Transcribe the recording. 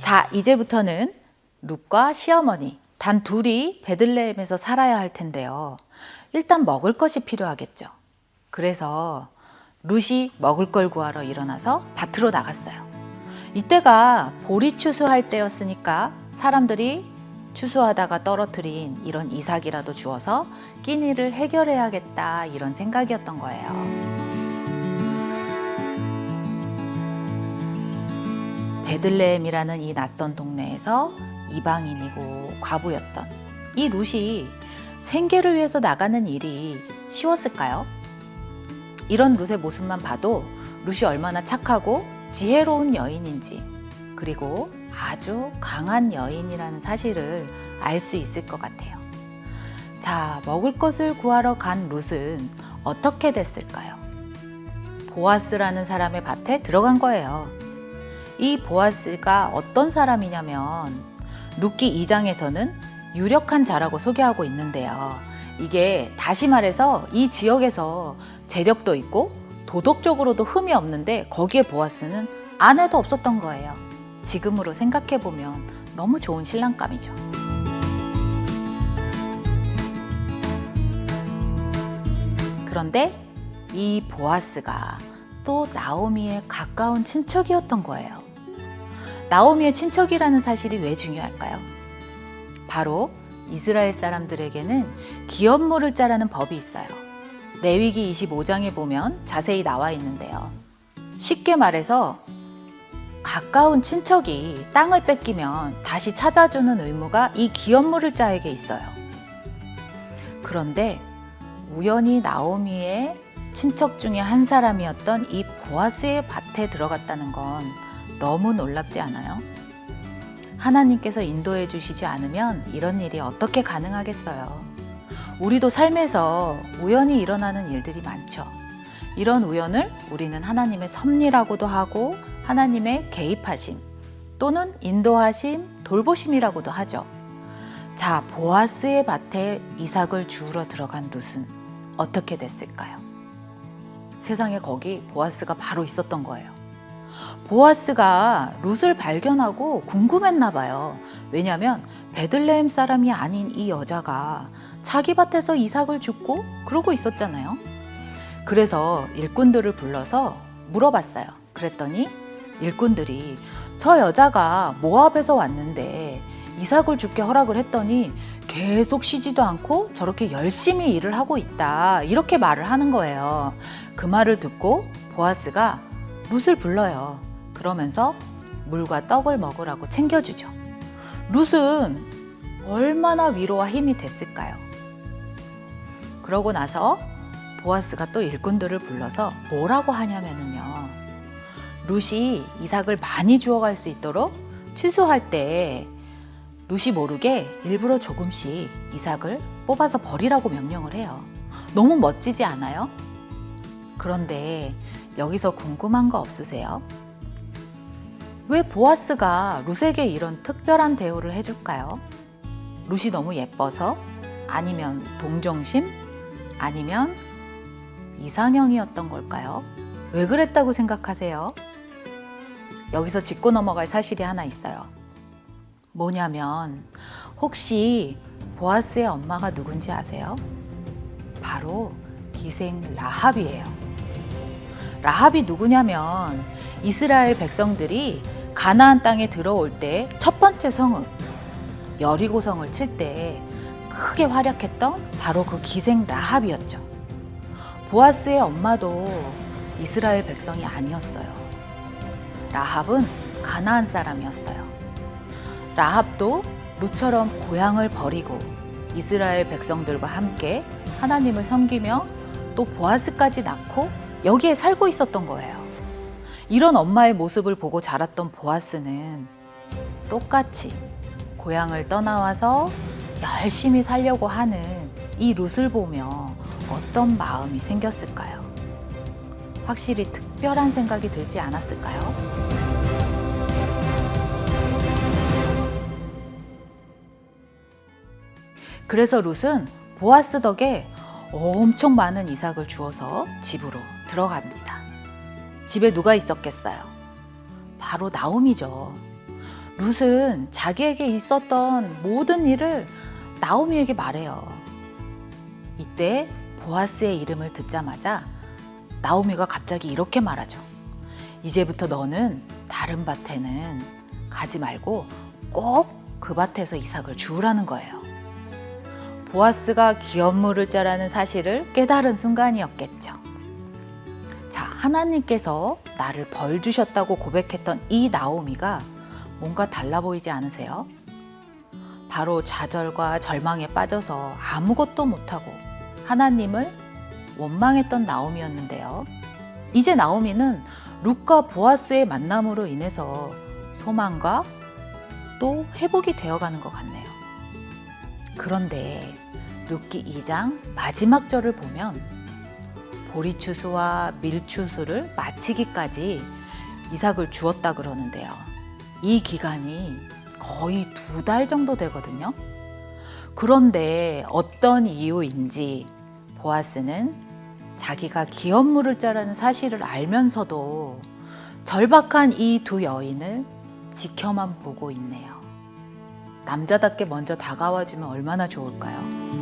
자, 이제부터는 룩과 시어머니 단 둘이 베들레헴에서 살아야 할 텐데요. 일단 먹을 것이 필요하겠죠. 그래서 룻이 먹을 걸 구하러 일어나서 밭으로 나갔어요. 이때가 보리 추수할 때였으니까 사람들이 추수하다가 떨어뜨린 이런 이삭이라도 주어서 끼니를 해결해야겠다 이런 생각이었던 거예요. 베들레헴이라는 이 낯선 동네에서 이방인이고 과부였던 이 룻이 생계를 위해서 나가는 일이 쉬웠을까요? 이런 룻의 모습만 봐도 룻이 얼마나 착하고 지혜로운 여인인지 그리고 아주 강한 여인이라는 사실을 알 수 있을 것 같아요. 자, 먹을 것을 구하러 간 룻은 어떻게 됐을까요? 보아스라는 사람의 밭에 들어간 거예요. 이 보아스가 어떤 사람이냐면 룻기 2장에서는 유력한 자라고 소개하고 있는데요. 이게 다시 말해서 이 지역에서 재력도 있고 도덕적으로도 흠이 없는데 거기에 보아스는 아내도 없었던 거예요. 지금으로 생각해 보면 너무 좋은 신랑감이죠. 그런데 이 보아스가 또 나오미의 가까운 친척이었던 거예요. 나오미의 친척이라는 사실이 왜 중요할까요? 바로 이스라엘 사람들에게는 기업물을 짜라는 법이 있어요. 레위기 25장에 보면 자세히 나와 있는데요. 쉽게 말해서 가까운 친척이 땅을 뺏기면 다시 찾아주는 의무가 이 기업물을 자에게 있어요. 그런데 우연히 나오미의 친척 중에 한 사람이었던 이 보아스의 밭에 들어갔다는 건 너무 놀랍지 않아요? 하나님께서 인도해 주시지 않으면 이런 일이 어떻게 가능하겠어요? 우리도 삶에서 우연히 일어나는 일들이 많죠. 이런 우연을 우리는 하나님의 섭리라고도 하고 하나님의 개입하심 또는 인도하심, 돌보심이라고도 하죠. 자, 보아스의 밭에 이삭을 주우러 들어간 룻은 어떻게 됐을까요? 세상에 거기 보아스가 바로 있었던 거예요. 보아스가 룻을 발견하고 궁금했나 봐요. 왜냐하면 베들레헴 사람이 아닌 이 여자가 자기 밭에서 이삭을 줍고 그러고 있었잖아요. 그래서 일꾼들을 불러서 물어봤어요. 그랬더니 일꾼들이 저 여자가 모압에서 왔는데 이삭을 죽게 허락을 했더니 계속 쉬지도 않고 저렇게 열심히 일을 하고 있다. 이렇게 말을 하는 거예요. 그 말을 듣고 보아스가 룻을 불러요. 그러면서 물과 떡을 먹으라고 챙겨주죠. 룻은 얼마나 위로와 힘이 됐을까요? 그러고 나서 보아스가 또 일꾼들을 불러서 뭐라고 하냐면은요. 룻이 이삭을 많이 주워갈 수 있도록 취소할 때 룻이 모르게 일부러 조금씩 이삭을 뽑아서 버리라고 명령을 해요. 너무 멋지지 않아요? 그런데 여기서 궁금한 거 없으세요? 왜 보아스가 룻에게 이런 특별한 대우를 해줄까요? 룻이 너무 예뻐서? 아니면 동정심? 아니면 이상형이었던 걸까요? 왜 그랬다고 생각하세요? 여기서 짚고 넘어갈 사실이 하나 있어요. 뭐냐면, 혹시 보아스의 엄마가 누군지 아세요? 바로 기생 라합이에요. 라합이 누구냐면, 이스라엘 백성들이 가나안 땅에 들어올 때 첫 번째 성읍, 여리고 성을 칠 때 크게 활약했던 바로 그 기생 라합이었죠. 보아스의 엄마도 이스라엘 백성이 아니었어요. 라합은 가나안 사람이었어요. 라합도 룻처럼 고향을 버리고 이스라엘 백성들과 함께 하나님을 섬기며 또 보아스까지 낳고 여기에 살고 있었던 거예요. 이런 엄마의 모습을 보고 자랐던 보아스는 똑같이 고향을 떠나와서 열심히 살려고 하는 이 룻을 보며 어떤 마음이 생겼을까요? 확실히 특별한 생각이 들지 않았을까요? 그래서 룻은 보아스 덕에 엄청 많은 이삭을 주어서 집으로 들어갑니다. 집에 누가 있었겠어요? 바로 나오미죠. 룻은 자기에게 있었던 모든 일을 나오미에게 말해요. 이때 보아스의 이름을 듣자마자 나오미가 갑자기 이렇게 말하죠. 이제부터 너는 다른 밭에는 가지 말고 꼭 그 밭에서 이삭을 주우라는 거예요. 보아스가 기업물을 자라는 사실을 깨달은 순간이었겠죠. 자, 하나님께서 나를 벌 주셨다고 고백했던 이 나오미가 뭔가 달라 보이지 않으세요? 바로 좌절과 절망에 빠져서 아무것도 못하고 하나님을 원망했던 나오미였는데요. 이제 나오미는 룻과 보아스의 만남으로 인해서 소망과 또 회복이 되어가는 것 같네요. 그런데 룻기 2장 마지막 절을 보면 보리추수와 밀추수를 마치기까지 이삭을 주었다 그러는데요. 이 기간이 거의 두 달 정도 되거든요. 그런데 어떤 이유인지 보아스는 자기가 기업물을 자라는 사실을 알면서도 절박한 이 두 여인을 지켜만 보고 있네요. 남자답게 먼저 다가와 주면 얼마나 좋을까요?